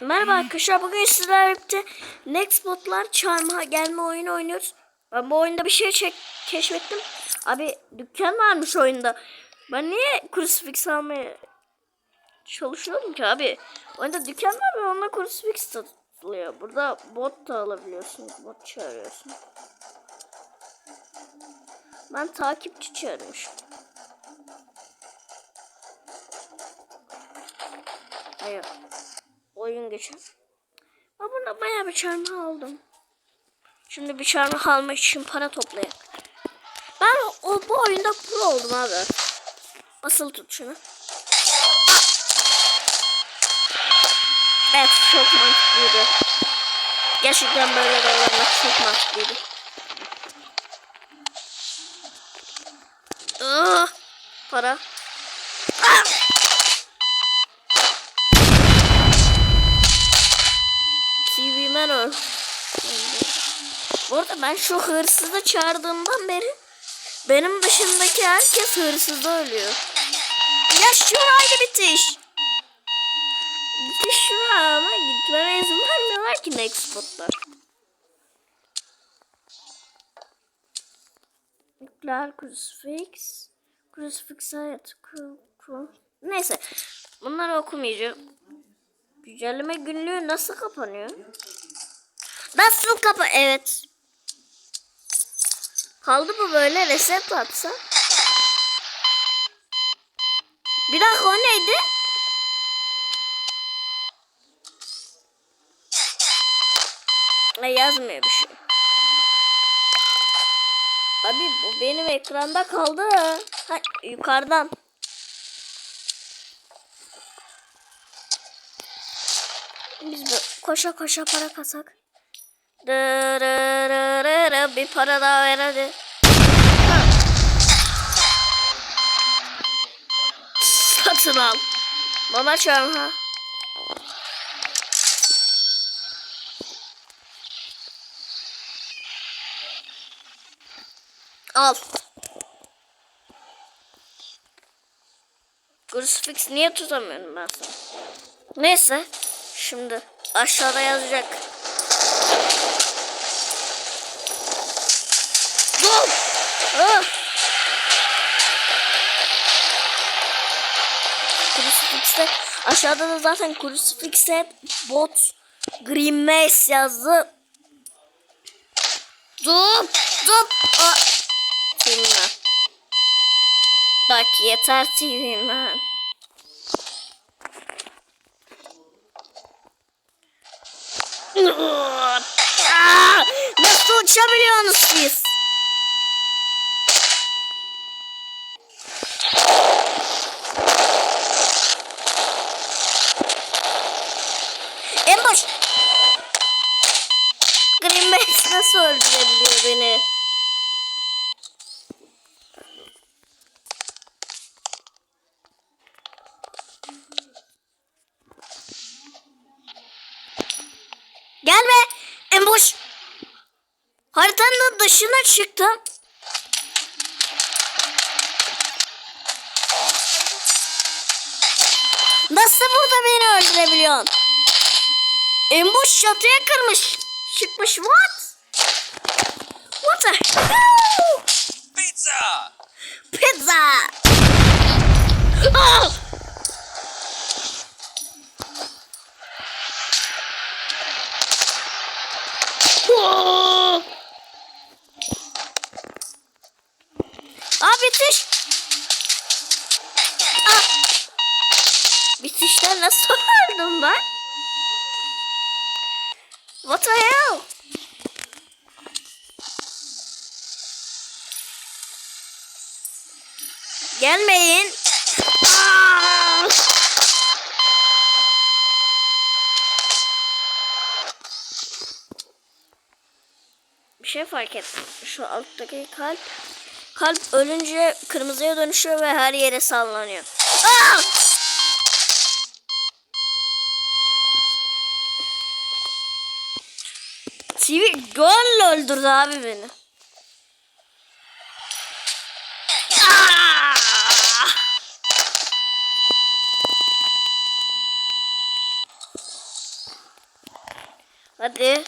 Merhaba arkadaşlar bugün sizlerle birlikte Next Botlar çarmıha gelme oyunu oynuyoruz. Ben bu oyunda bir şey çek keşfettim. Abi dükkan varmış oyunda. Ben niye crucifix almaya çalışıyorum ki abi? Oyunda dükkan var ve onunla crucifix satılıyor. Burada bot da alabiliyorsun. Bot çağırıyorsun. Ben takipçi çağırmışım. Hayır. Oyun geçiyor. Ben burada bayağı bir çarmıha aldım. Şimdi bir çarmıha almak için para toplayayım. Ben o, bu oyunda pro oldum abi. Asıl tut şunu. Evet çok mantıklıydı. Gerçekten böyle davranmak çok mantıklıydı. Ah, para. Bu arada ben şu hırsızı çağırdığımdan beri benim dışındaki herkes hırsızda ölüyor. Ya şuraydı bitiş. Bitiş şura ama gitmeme izin vermiyorlar ki next spotlar. Nükleer crucifix. Crucifix hayat. Neyse. Bunları okumayacağım. Güncelleme günlüğü nasıl kapanıyor? Nasıl kapa? Evet. Kaldı bu böyle reset atsa. Bir dakika o neydi? Ay yazmıyor bir şey. Abi bu benim ekranda kaldı. Ha, yukarıdan. Biz böyle koşa koşa para kasak. Bir para daha ver hadi. Ha. Satın al. Bana çağır ha. Al. Crucifix niye tutamıyorum ben sana? Neyse. Şimdi aşağıda yazacak. Dur! Ah! Crucifix'te aşağıda da zaten Crucifix'te bot Green Mace yazdı. Dur! Dur! Aa! Bak yeter. Aa, Nasıl uçabiliyorsunuz siz? En baş... Green Max nasıl öldürebiliyor beni? Gelme. En boş. Haritanın dışına çıktım. Nasıl burada beni öldürebiliyorsun? En boş çatıya kırmış. Çıkmış. What? What the hell? Pizza! Pizza. Ah! Oh! Aa bitiş. Aa. Bitişten nasıl öldüm ben? What the hell? Gelmeyin. Aa! Bir şey fark ettim. Şu alttaki kalp kalp ölünce kırmızıya dönüşüyor ve her yere sallanıyor. Aa! TV gol öldürdü abi beni. Aa! Hadi.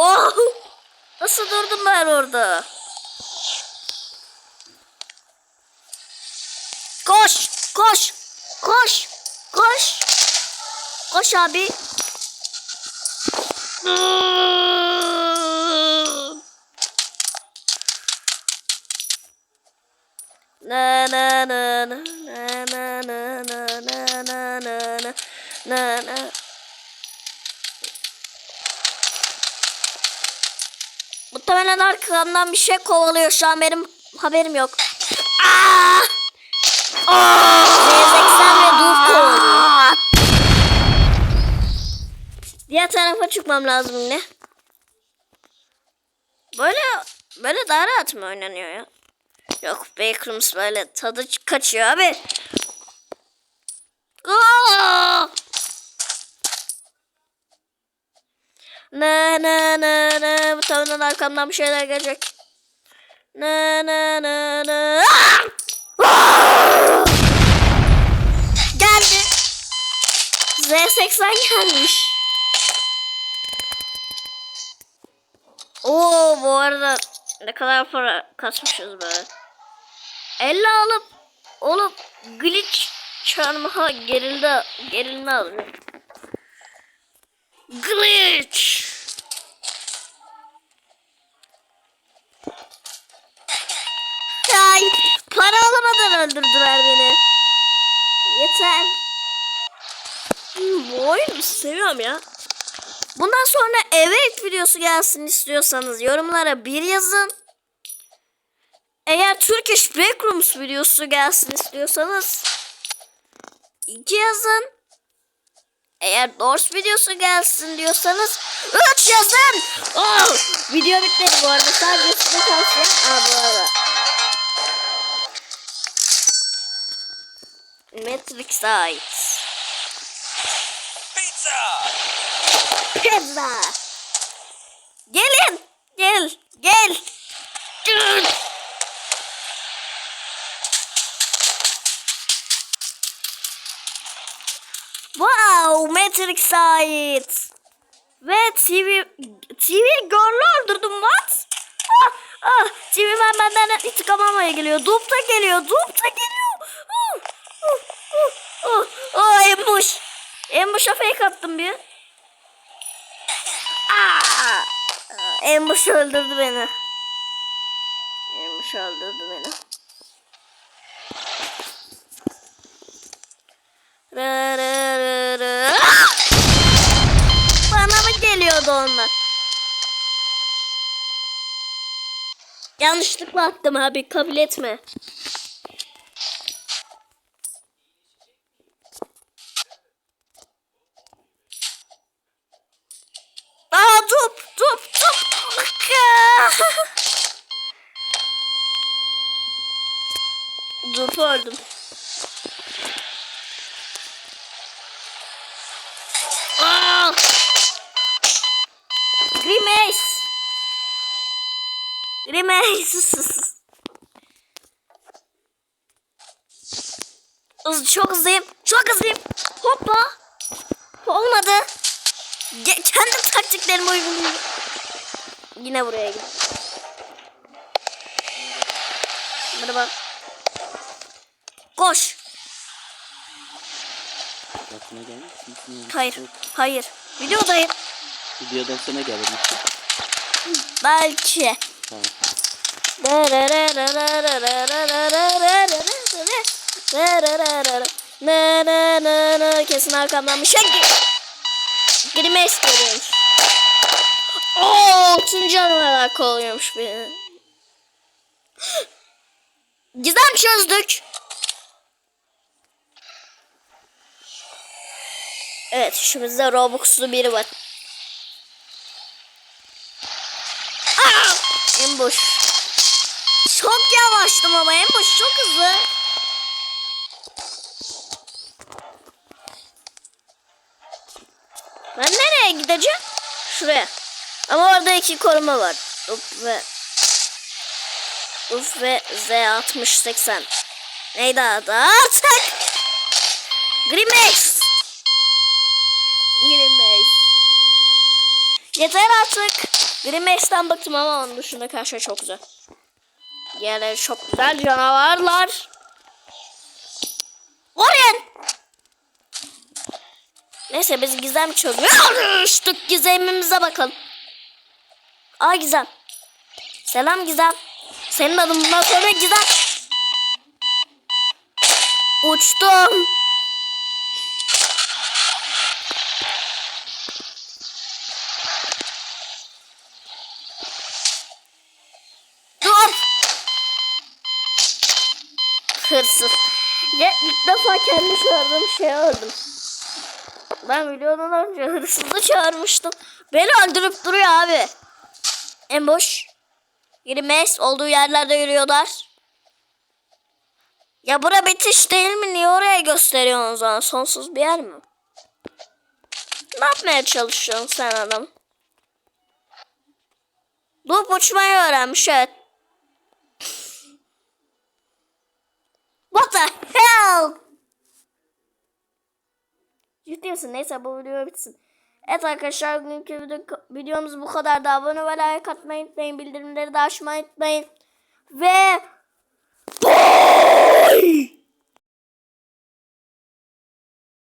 Oh. Nasıl durdum ben orada? Koş, koş, koş, koş. Koş abi. Na na na na na na na na na na na na na na Muhtemelen arkamdan bir şey kovalıyor şu an benim haberim yok. Aa! Z80 ve dur kovalıyor. Diğer tarafa çıkmam lazım yine. Böyle böyle daha rahat mı oynanıyor ya? Yok Backrooms böyle tadı kaçıyor abi. Aa! Ne ne ne ne. Bu tavından arkamdan bir şeyler gelecek. Ne ne ne ne. Geldi. Z80 gelmiş. Oo bu arada ne kadar para kasmışız be. 50 alıp olup glitch çarmıha gerilde gerilme alıyor. Glitch. Ay para alamadan öldürdüler beni. Yeter. Hmm, Bu oyunu seviyorum ya. Bundan sonra evet videosu gelsin istiyorsanız yorumlara bir yazın. Eğer Turkish Backrooms videosu gelsin istiyorsanız iki yazın. Eğer Doors videosu gelsin diyorsanız üç yazın. Oh, video bitmedi bu arada sadece size kalsın. Aa bu arada. Matrix Eyes. Pizza! Pizza. Gelin. Gel. Gel. Gel. Matrix ait. Ve TV TV Girl'ü öldürdüm what? Ah, ah, TV ben benden intikam almaya geliyor. Dup da geliyor, Dup da geliyor. Uh, uh, uh, uh. Oh, ambush. Ambush'a fake attım bir. Aa! Ambush öldürdü beni. Ambush öldürdü beni. Ra, ra, ra, ra. Onlar? Yanlışlıkla attım abi kabul etme. Aa dup dup dup. Dup öldüm. Aa! Grimace. Grimace. Hızlı, çok hızlıyım. Çok hızlıyım. Hoppa. Olmadı. Ge- kendi taktiklerimi uygulayayım. Yine buraya git. Merhaba. Koş. Aklına gelmiş? Hayır. Hayır. Videodayım. Videodan sonra gelir misin? Belki. Tamam. Kesin arkamdan bir şey girme istiyormuş. Oo, tüm canavarlar kovalıyormuş beni. Gizem çözdük. Evet, şurada Robux'lu biri var. Aa! Ambush. Çok yavaştım ama en boş çok hızlı. Ben nereye gideceğim? Şuraya. Ama orada iki koruma var. Up ve Uf ve Z6080. Neydi adı? Artık! Grimace! Grimace. Yeter artık. Grimace'den bıktım ama onun dışında şey çok güzel. Diğerleri çok güzel canavarlar. Oraya! Neyse biz gizem çözmüştük. Gizemimize bakalım. Aa gizem. Selam gizem. Senin adın bundan sonra gizem. Uçtum. Hırsız. Ya ilk defa kendi çağırdığım şeyi öldüm. Ben videodan önce hırsızı çağırmıştım. Beni öldürüp duruyor abi. En boş. Yürümez. Olduğu yerlerde yürüyorlar. Ya bura bitiş değil mi? Niye oraya gösteriyorsun o zaman? Sonsuz bir yer mi? Ne yapmaya çalışıyorsun sen adam? Loop uçmayı öğrenmiş evet. What the hell? Ciddi? Neyse bu video bitsin. Evet arkadaşlar bugünkü video, videomuz bu kadar. Da abone ve like atmayı unutmayın. Bildirimleri de açmayı unutmayın. Ve... Bye!